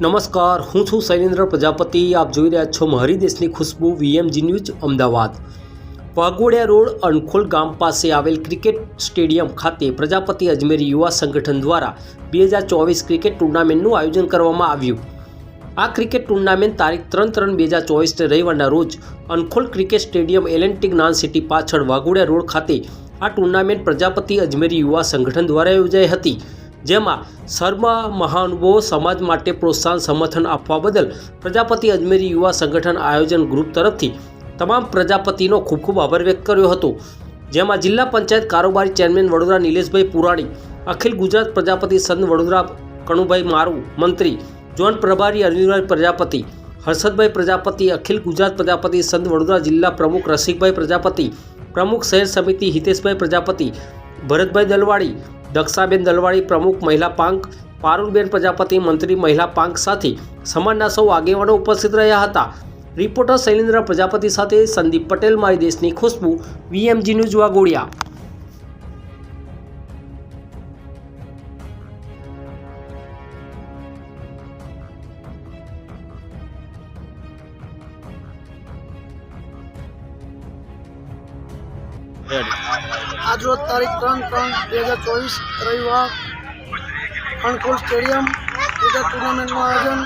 નમસ્કાર, હું છું શૈલેન્દ્ર પ્રજાપતિ. આપ જોઈ રહ્યા છો મારી દેશની ખુશ્બુ, VMG news, Ahmedabad. Waghodia road, Ankhol ગામ પાસે આવેલ ક્રિકેટ સ્ટેડિયમ ખાતે પ્રજાપતિ અજમેરી યુવા સંગઠન દ્વારા બે હજાર ચોવીસ ક્રિકેટ ટુર્નામેન્ટનું આયોજન કરવામાં આવ્યું. આ ક્રિકેટ ટુર્નામેન્ટ તારીખ ત્રણ ત્રણ બે હજાર ચોવીસને રવિવારના રોજ અનખોલ ક્રિકેટ સ્ટેડિયમ એલેન્ટિક નાન સિટી પાછળ વાઘોડિયા રોડ ખાતે આ ટુર્નામેન્ટ પ્રજાપતિ અજમેરી યુવા સંગઠન દ્વારા યોજાઈ હતી. જેમાં સર્વ મહાનુભવો સમાજ માટે પ્રોત્સાહન સમર્થન આપવા બદલ પ્રજાપતિ અજમેરી યુવા સંગઠન આયોજન ગ્રુપ તરફથી તમામ પ્રજાપતિનો ખૂબ ખૂબ આભાર વ્યક્ત કર્યો હતો. જેમાં જિલ્લા પંચાયત કારોબારી ચેરમેન વડોદરા નિલેશભાઈ પુરાણી, અખિલ ગુજરાત પ્રજાપતિ સંત વડોદરા કણુભાઈ મારુ, મંત્રી જોન પ્રભારી, અરવિંદભાઈ પ્રજાપતિ, હર્ષદભાઈ પ્રજાપતિ, અખિલ ગુજરાત પ્રજાપતિ સંત વડોદરા જિલ્લા પ્રમુખ રસિકભાઈ પ્રજાપતિ, પ્રમુખ શહેર સમિતિ હિતેશભાઈ પ્રજાપતિ, ભરતભાઈ દલવાડી દક્ષાબેન દલવાળી પ્રમુખ મહિલા પાંખ, પારુલબેન પ્રજાપતિ મંત્રી મહિલા પાંખ સાથે સમાજના સૌ આગેવાનો ઉપસ્થિત રહ્યા હતા. રિપોર્ટર શૈલેન્દ્ર પ્રજાપતિ સાથે સંદીપ પટેલ મારી દેશની ખુશ્બુ, વીએમજી ન્યૂઝ વાગોડિયા આજરોજ તારીખ ત્રણ ત્રણ બે હજાર ચોવીસ, રવિવાર અણખોલ સ્ટેડિયમ, ક્રિકેટ ટુર્નામેન્ટનું આયોજન.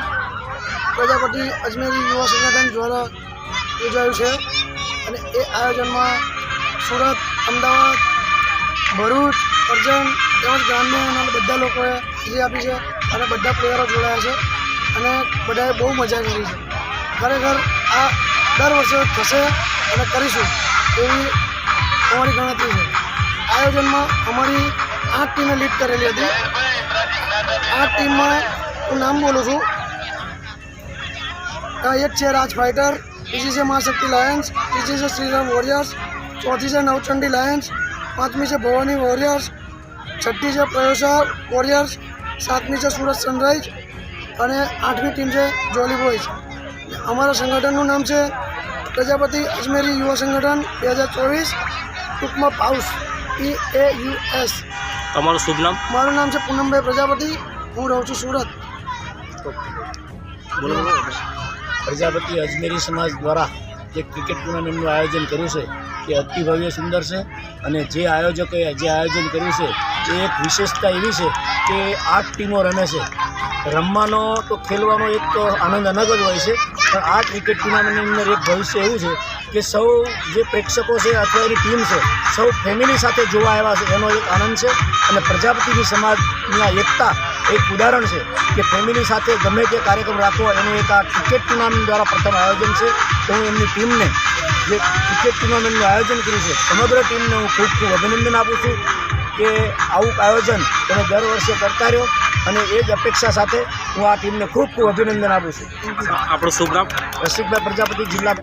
પ્રજાપતિ અજમેરી યુવા સંગઠન દ્વારા યોજાયું છે અને એ આયોજનમાં સુરત, અમદાવાદ, ભરૂચ, અર્જન, તેમજ ગ્રામ્ય બધા લોકોએ હાજરી આપી છે અને બધા પ્લેયરો જોડાયા છે અને બધાએ બહુ મજા કરી છે. ખરેખર આ દર વર્ષે થશે અને કરીશું એવી અમારી ગણતરી છે આયોજનમાં અમારી આઠ ટીમે લીડ કરેલી હતી. આઠ ટીમમાં હું નામ બોલું છું. એક છે રાજ ફાઇટર બીજી છે મહાશક્તિ લાયન્સ, ત્રીજી છે શ્રીરામ વોરિયર્સ, ચોથી છે નવચંડી લાયન્સ, પાંચમી છે ભવાની વોરિયર્સ, છઠ્ઠી છે પ્રયોસા વોરિયર્સ, સાતમી છે સુરત સનરાઈઝ અને આઠમી ટીમ છે જોલી બોયઝ. અમારા સંગઠનનું નામ છે પ્રજાપતિ અજમેરી યુવા સંગઠન બે હજાર ચોવીસ. ટૂંકમાં પાઉસ. પી એ યુ એસ તમારું શુભ નામ? મારું નામ છે પૂનમભાઈ પ્રજાપતિ. હું રહું છું સુરત. પ્રજાપતિ અજમેરી સમાજ દ્વારા જે ક્રિકેટ ટુર્નામેન્ટનું આયોજન કર્યું છે એ અતિ ભવ્ય સુંદર છે અને જે આયોજકોએ જે આયોજન કર્યું છે એ એક વિશેષતા એવી છે કે આઠ ટીમો રમે છે. રમવાનો તો ખેલવાનો એક તો આનંદ અલગ જ હોય છે. પણ આ ક્રિકેટ ટુર્નામેન્ટની અંદર એક ભવિષ્ય એવું છે કે સૌ જે પ્રેક્ષકો છે અથવા એની ટીમ છે, સૌ ફેમિલી સાથે જોવા આવ્યા છે. એનો એક આનંદ છે અને પ્રજાપતિની સમાજની એકતા એક ઉદાહરણ છે કે ફેમિલી સાથે ગમે તે કાર્યક્રમ રાખવો એનું એક આ ક્રિકેટ ટુર્નામેન્ટ દ્વારા પ્રથમ આયોજન છે. તો હું એમની ટીમને જે ક્રિકેટ ટુર્નામેન્ટનું આયોજન કર્યું છે, સમગ્ર ટીમને હું ખૂબ ખૂબ અભિનંદન આપું છું. કે આવું આયોજન તમે દર વર્ષે કરતા રહ્યો અને એ જ અપેક્ષા સાથે હું આ ટીમને ખૂબ ખૂબ અભિનંદન આપું છું. આપણું શુભ નામ? રસિકભાઈ પ્રજાપતિ જિલ્લા